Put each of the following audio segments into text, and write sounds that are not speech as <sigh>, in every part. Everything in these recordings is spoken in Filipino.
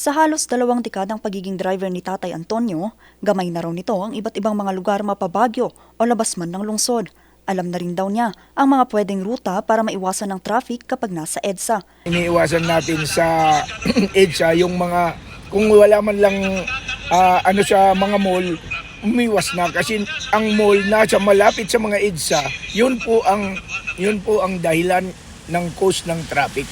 Sa halos dalawang dekadang pagiging driver ni Tatay Antonio, gamay na raw nito ang iba't ibang mga lugar mapabagyo o labas man ng lungsod. Alam na rin daw niya ang mga pwedeng ruta para maiwasan ng traffic kapag nasa EDSA. iniiwasan natin sa <clears throat> EDSA yung mga kung wala man lang ah, ano sa mga mall umiwas na kasi ang mall nasa malapit sa mga EDSA yun po ang yun po ang dahilan ng cause ng traffic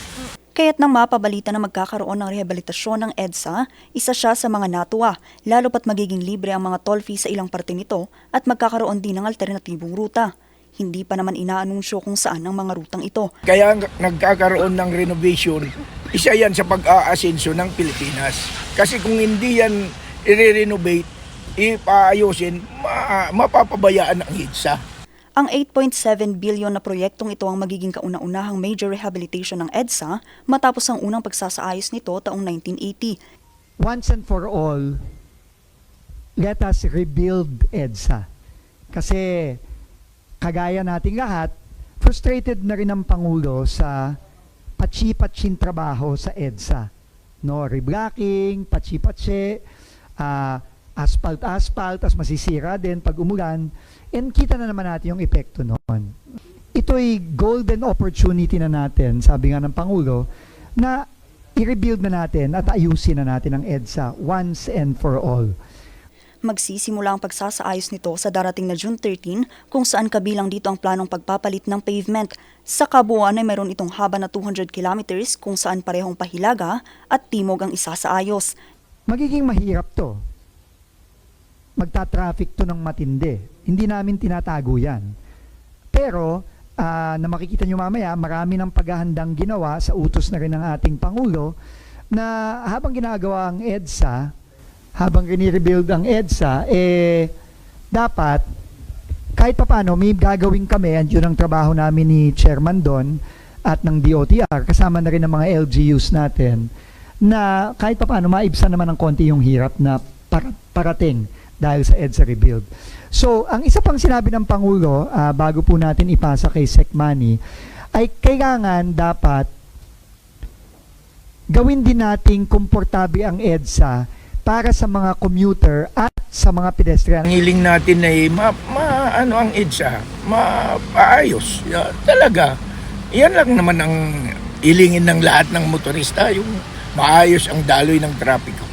Kaya't nang mapabalita na magkakaroon ng rehabilitasyon ng EDSA, isa siya sa mga natuwa, lalo pat magiging libre ang mga toll fee sa ilang parte nito at magkakaroon din ng alternatibong ruta. Hindi pa naman inaanunsyo kung saan ang mga rutang ito. kaya nagkakaroon ng renovation isa yan sa pag-aasenso ng Pilipinas kasi kung hindi yan i-renovate ipaayusin ma- mapapabayaan ang EDSA Ang 8.7 billion na proyektong ito ang magiging kauna-unahang major rehabilitation ng EDSA matapos ang unang pagsasaayos nito taong 1980. once and for all, let us rebuild EDSA. Kasi kagaya nating lahat, frustrated na rin ang Pangulo sa patsi-patsin trabaho sa EDSA. No, reblocking, patsi-patsi, ah, asphalt-asphalt, tas masisira din pag umulan. And kita na naman natin yung epekto noon. Ito'y golden opportunity na natin, sabi nga ng Pangulo, na i-rebuild na natin at ayusin na natin ang EDSA once and for all. Magsisimula ang pagsasaayos nito sa darating na June 13 kung saan kabilang dito ang planong pagpapalit ng pavement. Sa kabuuan ay meron itong haba na 200 kilometers kung saan parehong pahilaga at timog ang isasaayos. Magiging mahirap to. Magta-traffic to ng matindi. Hindi namin tinatago yan. Pero, ah, na makikita nyo mamaya, marami ng paghahandang ginawa sa utos na rin ng ating Pangulo na habang ginagawa ang EDSA, habang rini-rebuild ang EDSA, eh, dapat kahit papaano may gagawin kami, and yun ang trabaho namin ni Chairman Don at ng DOTR, kasama na rin ng mga LGUs natin, na kahit papaano maibsan naman ng konti yung hirap na para- parating dahil sa EDSA rebuild. So, ang isa pang sinabi ng Pangulo, ah, bago po natin ipasa kay Secmani, ay kailangan dapat gawin din nating komportable ang EDSA para sa mga commuter at sa mga pedestrian. Ang hiling natin ay ma, ma- ano ang EDSA, maayos. Ya, talaga. Yan lang naman ang hilingin ng lahat ng motorista, yung maayos ang daloy ng trapiko.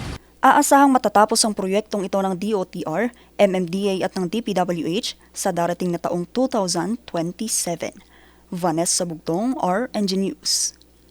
Aasahang matatapos ang proyektong ito ng DOTR, MMDA at ng DPWH sa darating na taong 2027. Vanessa Bugtong, RNG News.